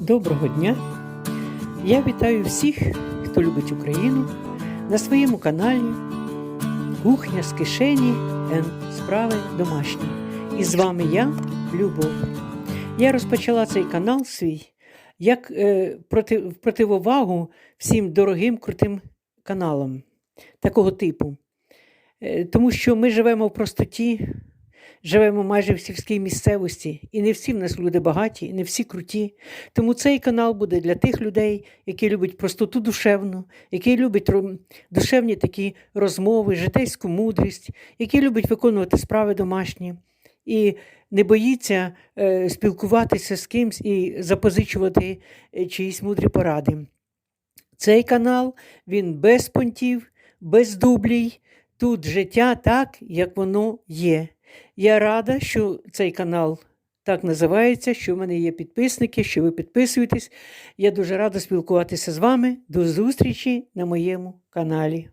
Доброго дня! Я вітаю всіх, хто любить Україну на своєму каналі Кухня з кишені ен справи домашні. І з вами я, Любов. Я розпочала цей канал свій як е, проти, противовагу всім дорогим крутим каналам такого типу. Е, тому що ми живемо в простоті, живемо майже в сільській місцевості, і не всі в нас люди багаті, і не всі круті. Тому цей канал буде для тих людей, які люблять простоту душевну, які люблять душевні такі розмови, житейську мудрість, які люблять виконувати справи домашні. І не боїться е, спілкуватися з кимсь і запозичувати е, чиїсь мудрі поради. Цей канал він без понтів, без дублій. Тут життя так, як воно є. Я рада, що цей канал так називається, що в мене є підписники, що ви підписуєтесь. Я дуже рада спілкуватися з вами. До зустрічі на моєму каналі.